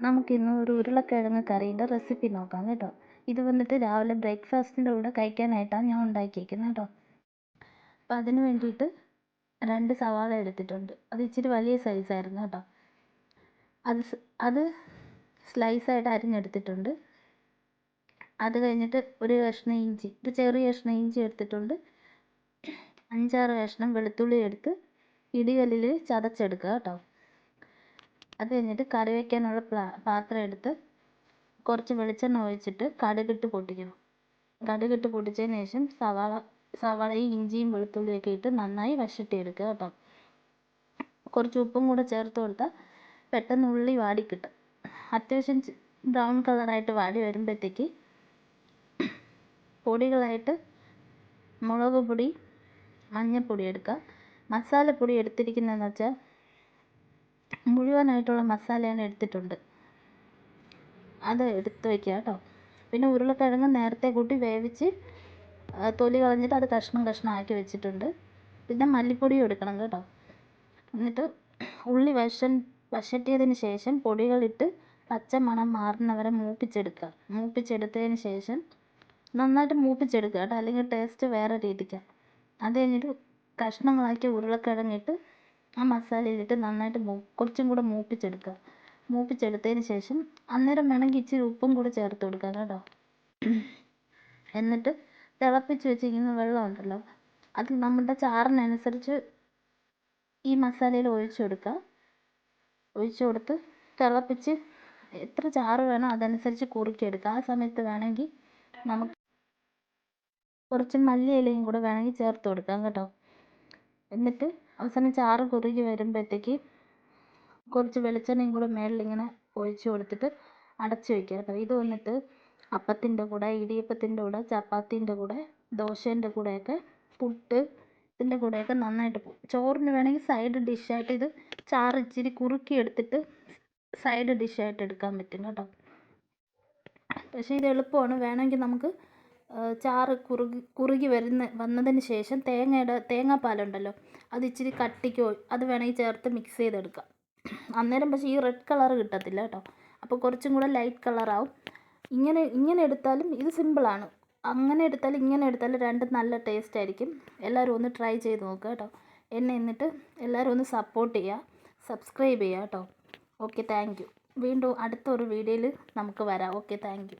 നമുക്കിന്ന് ഒരു ഉരുളക്കിഴങ്ങ് കറീന്റെ റെസിപ്പി നോക്കാം കേട്ടോ. ഇത് വന്നിട്ട് രാവിലെ ബ്രേക്ക്ഫാസ്റ്റിന്റെ കൂടെ കഴിക്കാനായിട്ടാണ് ഞാൻ ഉണ്ടാക്കിയേക്കുന്നത് കേട്ടോ. അപ്പം അതിന് വേണ്ടിയിട്ട് രണ്ട് സവാള എടുത്തിട്ടുണ്ട്. അത് ഇച്ചിരി വലിയ സൈസായിരുന്നു കേട്ടോ. അത് അത് സ്ലൈസായിട്ട് അരിഞ്ഞെടുത്തിട്ടുണ്ട്. അത് കഴിഞ്ഞിട്ട് ഒരു കഷ്ണം ഇഞ്ചി ഒരു ചെറിയ കഷ്ണം ഇഞ്ചി എടുത്തിട്ടുണ്ട്. അഞ്ചാറ് കഷ്ണം വെളുത്തുള്ളി എടുത്ത് ഇടികല്ലിൽ ചതച്ചെടുക്കുക കേട്ടോ. അത് കഴിഞ്ഞിട്ട് കറി വയ്ക്കാനുള്ള പാത്രം എടുത്ത് കുറച്ച് വെളിച്ചെണ്ണ ഒഴിച്ചിട്ട് കടുകിട്ട് പൊട്ടിക്കണം. കടുകിട്ട് പൊട്ടിച്ചതിന് ശേഷം സവാള സവാളയും ഇഞ്ചിയും വെളുത്തുള്ളിയൊക്കെ ഇട്ട് നന്നായി വഴറ്റിയെടുക്കുക കേട്ടോ. കുറച്ച് ഉപ്പും കൂടെ ചേർത്ത് കൊടുത്താൽ പെട്ടെന്ന് ഉള്ളി വാടി കിട്ടും. അത്യാവശ്യം ബ്രൗൺ കളറായിട്ട് വാടി വരുമ്പോഴത്തേക്ക് പൊടികളായിട്ട് മുളക് പൊടി മഞ്ഞൾപ്പൊടി എടുക്കുക. മസാലപ്പൊടി എടുത്തിരിക്കുന്നതെന്ന് വെച്ചാൽ മുഴുവനായിട്ടുള്ള മസാലയാണ് എടുത്തിട്ടുണ്ട്. അത് എടുത്ത് വയ്ക്കുക കേട്ടോ. പിന്നെ ഉരുളക്കിഴങ്ങ് നേരത്തെ കൂട്ടി വേവിച്ച് തൊലി കളഞ്ഞിട്ട് അത് കഷ്ണം കഷ്ണം ആക്കി വെച്ചിട്ടുണ്ട്. പിന്നെ മല്ലിപ്പൊടിയും എടുക്കണം കേട്ടോ. എന്നിട്ട് ഉള്ളി വശൻ വഴറ്റിയതിന് ശേഷം പൊടികളിട്ട് പച്ച മണം മാറുന്നവരെ മൂപ്പിച്ചെടുക്കുക. മൂപ്പിച്ചെടുത്തതിന് ശേഷം നന്നായിട്ട് മൂപ്പിച്ചെടുക്കുക കേട്ടോ. അല്ലെങ്കിൽ ടേസ്റ്റ് വേറെ രീതിക്കാണ് അത് കഴിഞ്ഞിട്ട് കഷ്ണങ്ങളാക്കിയ ഉരുളക്കിഴങ്ങിട്ട് ആ മസാലയിലിട്ട് നന്നായിട്ട് മൂ കുറച്ചും കൂടെ മൂപ്പിച്ചെടുക്കുക. മൂപ്പിച്ചെടുത്തതിന് ശേഷം അന്നേരം വേണമെങ്കിൽ ഇച്ചിരി ഉപ്പും കൂടെ ചേർത്ത് കൊടുക്കാം കേട്ടോ. എന്നിട്ട് തിളപ്പിച്ച് വെച്ചിരിക്കുന്ന വെള്ളം ഉണ്ടല്ലോ അത് നമ്മുടെ ചാറിനനുസരിച്ച് ഈ മസാലയിൽ ഒഴിച്ച് കൊടുക്കുക. ഒഴിച്ച് കൊടുത്ത് തിളപ്പിച്ച് എത്ര ചാറ് വേണോ അതനുസരിച്ച് കുറുക്കിയെടുക്കുക. ആ സമയത്ത് വേണമെങ്കിൽ നമുക്ക് കുറച്ച് മല്ലി ഇലയും കൂടെ വേണമെങ്കിൽ ചേർത്ത് കൊടുക്കാം കേട്ടോ. എന്നിട്ട് അവസാനം ചാറ് കുറുകി വരുമ്പോഴത്തേക്ക് കുറച്ച് വെളിച്ചെണ്ണയും കൂടെ മേളിലിങ്ങനെ ഒഴിച്ച് കൊടുത്തിട്ട് അടച്ച് വയ്ക്കുക കേട്ടോ ഇത് വന്നിട്ട് അപ്പത്തിന്റെ കൂടെ ഇടിയപ്പത്തിന്റെ കൂടെ ചപ്പാത്തീന്റെ കൂടെ ദോശേന്റെ കൂടെയൊക്കെ പുട്ട് ഇതിന്റെ കൂടെയൊക്കെ നന്നായിട്ട് ചോറിന് വേണമെങ്കിൽ സൈഡ് ഡിഷായിട്ട് ഇത് ചാറ് ഇച്ചിരി കുറുക്കി എടുത്തിട്ട് സൈഡ് ഡിഷായിട്ട് എടുക്കാൻ പറ്റും കേട്ടോ. പക്ഷേ ഇത് എളുപ്പമാണ്. വേണമെങ്കിൽ നമുക്ക് ചാറ് കുറുകി കുറുകി വരുന്ന വന്നതിന് ശേഷം തേങ്ങയുടെ തേങ്ങാപ്പാലുണ്ടല്ലോ അത് ഇച്ചിരി കട്ടിക്കോ അത് വേണമെങ്കിൽ ചേർത്ത് മിക്സ് ചെയ്തെടുക്കാം. അന്നേരം പക്ഷേ ഈ റെഡ് കളർ കിട്ടത്തില്ല കേട്ടോ. അപ്പോൾ കുറച്ചും കൂടെ ലൈറ്റ് കളറാവും ഇങ്ങനെ ഇങ്ങനെ എടുത്താലും ഇത് സിമ്പിളാണ് അങ്ങനെ എടുത്താലും ഇങ്ങനെ എടുത്താലും രണ്ടും നല്ല ടേസ്റ്റ് ആയിരിക്കും. എല്ലാവരും ഒന്ന് ട്രൈ ചെയ്ത് നോക്കുക കേട്ടോ. എന്നെ എന്നിട്ട് എല്ലാവരും ഒന്ന് സപ്പോർട്ട് ചെയ്യുക സബ്സ്ക്രൈബ് ചെയ്യുക കേട്ടോ. ഓക്കെ താങ്ക് വീണ്ടും അടുത്തൊരു വീഡിയോയിൽ നമുക്ക് വരാം. Okay thank